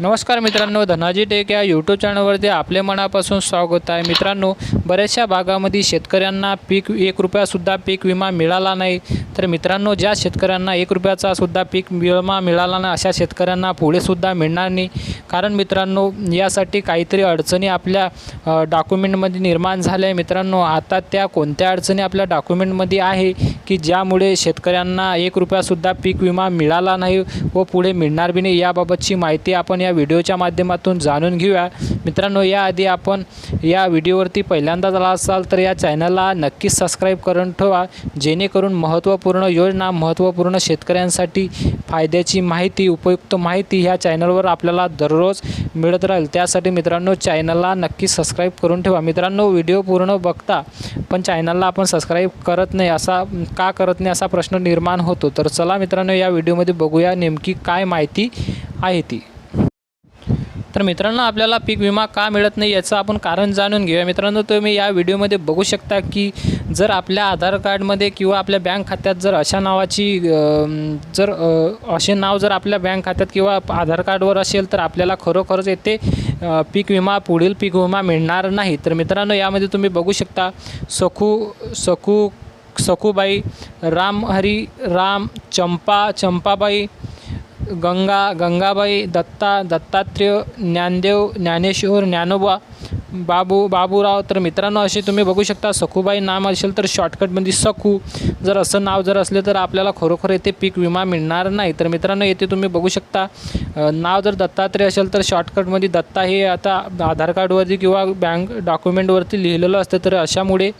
नमस्कार मित्रांनो धनाजी टेक या यूट्यूब चॅनलवरती आपले मनापासून स्वागत आहे. मित्रांनो बऱ्याचशा भागामध्ये शेतकऱ्यांना पीक एक रुपयासुद्धा पीक विमा मिळाला नाही. तर मित्रांनो ज्या शेतकऱ्यांना एक रुपयाचासुद्धा पीक विमा मिळाला नाही अशा शेतकऱ्यांना पुढेसुद्धा मिळणार नाही. कारण मित्रांनो यासाठी काहीतरी अडचणी आपल्या डॉक्युमेंटमध्ये निर्माण झाल्या आहे. मित्रांनो आता त्या कोणत्या अडचणी आपल्या डॉक्युमेंटमध्ये आहे की ज्यामुळे शेतकऱ्यांना एक रुपयासुद्धा पीक विमा मिळाला नाही व पुढे मिळणार बी नाही याबाबतची माहिती आपण या व्हिडिओच्या माध्यमातून जाणून घेऊया. मित्रांनो याआधी आपण या व्हिडिओवरती पहिल्यांदा झाला असाल तर या चॅनलला नक्कीच सबस्क्राईब करून ठेवा. जेणेकरून महत्त्वपूर्ण योजना महत्त्वपूर्ण शेतकऱ्यांसाठी फायद्याची माहिती उपयुक्त माहिती ह्या चॅनलवर आपल्याला दररोज मिळत राहील. त्यासाठी मित्रांनो चॅनलला नक्की सबस्क्राईब करून ठेवा. मित्रांनो व्हिडिओ पूर्ण बघता पण चॅनलला आपण सबस्क्राईब करत नाही असा का करत नाही असा प्रश्न निर्माण होतो. तर चला मित्रांनो या व्हिडिओमध्ये बघूया नेमकी काय माहिती आहे ती. तर मित्रांनो आपल्याला पीक विमा का मिळत नाही याचं आपण कारण जाणून घेऊया. मित्रांनो तुम्ही या व्हिडिओमध्ये बघू शकता की जर आपल्या आधार कार्डमध्ये किंवा आपल्या बँक खात्यात जर अशा नावाची जर असे नाव जर आपल्या बँक खात्यात किंवा आधार कार्डवर असेल तर आपल्याला खरोखरच येथे पीक विमा पुढील पीक विमा मिळणार नाही. तर मित्रांनो यामध्ये तुम्ही बघू शकता सखू सखू सखूबाई रामहरी राम चंपा चंपाबाई गंगा गंगाबाई दत्ता दत्तात्रेय ज्ञानदेव ज्ञानेश्वर ज्ञानोबा बाबू बाबूराव. तर मित्रांनो असे तुम्ही बघू शकता सखूबाई नाम असेल तर शॉर्टकटमध्ये सखू. जर असं नाव जर असले तर आपल्याला खरोखर येथे पीक विमा मिळणार नाही. तर मित्रांनो येथे तुम्ही बघू शकता नाव जर दत्तात्रेय असेल तर शॉर्टकटमध्ये दत्ता हे आता आधार कार्डवरती किंवा बँक डॉक्युमेंटवरती लिहिलेलं असतं. तर अशामुळे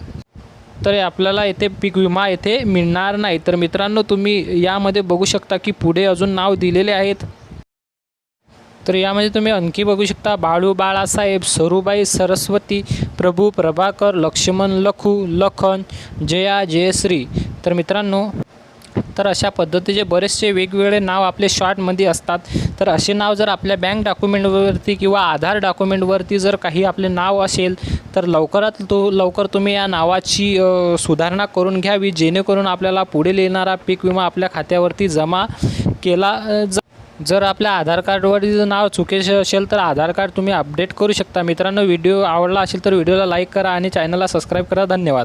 तर आपल्याला येथे पीक विमा येथे मिळणार नाही. तर मित्रांनो तुम्ही यामध्ये बघू शकता की पुढे अजून नाव दिलेले आहेत. तर यामध्ये तुम्ही आणखी बघू शकता बाळू बाळासाहेब सरूबाई सरस्वती प्रभू प्रभाकर लक्ष्मण लखू लखन जया जयश्री. तर मित्रांनो तर अशा पद्धतीचे बरेचसे वेगवेगळे नाव आपले शॉर्टमध्ये असतात. तर असे नाव जर आपल्या बँक डॉक्युमेंटवरती किंवा आधार डॉक्युमेंटवरती जर काही आपले नाव असेल तर लवकरात तो लवकर तुम्ही या नावाची सुधारणा करून घ्यावी जेणेकरून आपल्याला पुढे येणारा पीक विमा आपल्या खात्यावरती जमा केला जा जर आपल्या आधार कार्डवरती जर नाव चुकीचे असेल तर आधार कार्ड तुम्ही अपडेट करू शकता. मित्रांनो व्हिडिओ आवडला असेल तर व्हिडिओला लाईक करा आणि चॅनलला सबस्क्राईब करा. धन्यवाद.